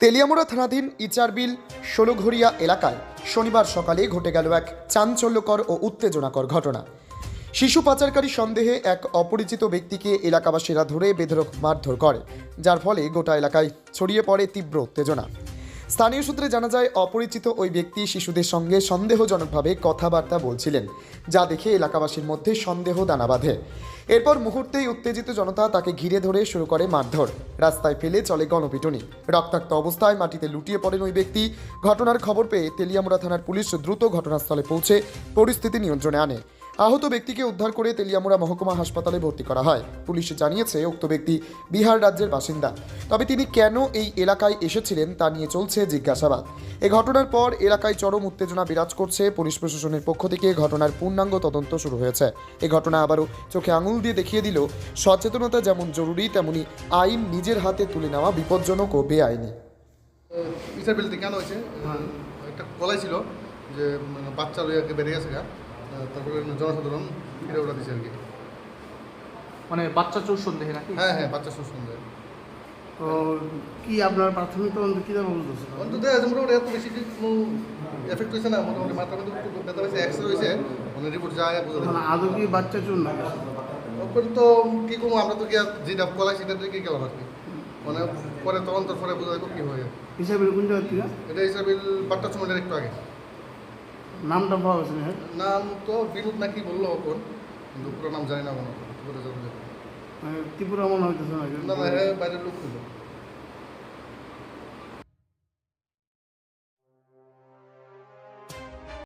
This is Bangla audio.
তেলিয়ামুড়া থানাধীন ইচারবিল ষোলঘরিয়া এলাকায় শনিবার সকালে ঘটে গেল এক চাঞ্চল্যকর ও উত্তেজনাকর ঘটনা। শিশু পাচারকারী সন্দেহে এক অপরিচিত ব্যক্তিকে এলাকাবাসীরা ধরে বেধরক মারধর করে, যার ফলে গোটা এলাকায় ছড়িয়ে পড়ে তীব্র উত্তেজনা। স্থানীয় সূত্রে জানা যায়, অপরিচিত ওই ব্যক্তি শিশুদের সঙ্গে সন্দেহজনকভাবে কথাবার্তা বলছিলেন, যা দেখে এলাকাবাসীর মধ্যে সন্দেহ দানা বাঁধে। এরপর মুহূর্তেই উত্তেজিত জনতা তাকে ঘিরে ধরে শুরু করে মারধর। রাস্তায় ফেলে চলে গণপিটুনি। রক্তাক্ত অবস্থায় মাটিতে লুটিয়ে পড়েন ওই ব্যক্তি। ঘটনার খবর পেয়ে তেলিয়ামুড়া থানার পুলিশ দ্রুত ঘটনাস্থলে পৌঁছে পরিস্থিতি নিয়ন্ত্রণে আনে। আহত ব্যক্তিকে উদ্ধার করে তেলিয়ামুড়া মহকুমা হাসপাতালে ভর্তি করা হয়। পুলিশ জানিয়েছে উক্ত ব্যক্তি বিহার রাজ্যের বাসিন্দা। তবে তিনি কেন এই এলাকায় এসেছিলেন তা নিয়ে চলছে জিজ্ঞাসাবাদ। এ ঘটনার পর এলাকায় চরম উত্তেজনা বিরাজ করছে পুলিশ প্রশাসনের পক্ষ থেকে ঘটনার পূর্ণাঙ্গ তদন্ত শুরু হয়েছে। এ ঘটনা আবারও চোখে আঙুল দিয়ে দেখিয়ে দিল সচেতনতা যেমন জরুরি তেমনি আইন নিজের হাতে তুলে নেওয়া বিপজ্জনক ও বেআইনি। বিলতে কেন হয়েছে? একটা কলাই ছিল যে বাচ্চা বেড়ে গেছে গা। তারপরে জনসাধারণ ফিরে ওরা দিছে আর কি। মানে বাচ্চা চোর সন্দেহে নাকি? হ্যাঁ হ্যাঁ বাচ্চা সুসন্দেহ তো কি আপনার প্রাথমিক তদন্ত কী দাম বলতেছে অন্তত মোটামুটি এত বেশি কোনো এফেক্ট হয়েছে না মোটামুটি মাথা মধ্যে একটু ব্যথা হয়েছে এক্সরে হয়েছে মানে রিপোর্ট যায় বোঝা যায় আদৌ কি বাচ্চা চুর না ওপরে তো কী করব আমরা তো গিয়ে যেটা কলাই সেটা দিয়ে গেলাম আর কি মানে পরে তদন্ত পরে বোঝা যাবে কী হয়। হিসাবে কোন জায়গা এটা হিসাবে বাট্টা সময়ের একটু আগে। নামটা পাওয়া গেছে হ্যাঁ? নাম তো বিনোদ নাকি বলল এখন কিন্তু পুরো নাম জানি না কোনো করে মানে ত্রিপুরা মনে হইতেছে না না হ্যাঁ বাইরের লোক ছিল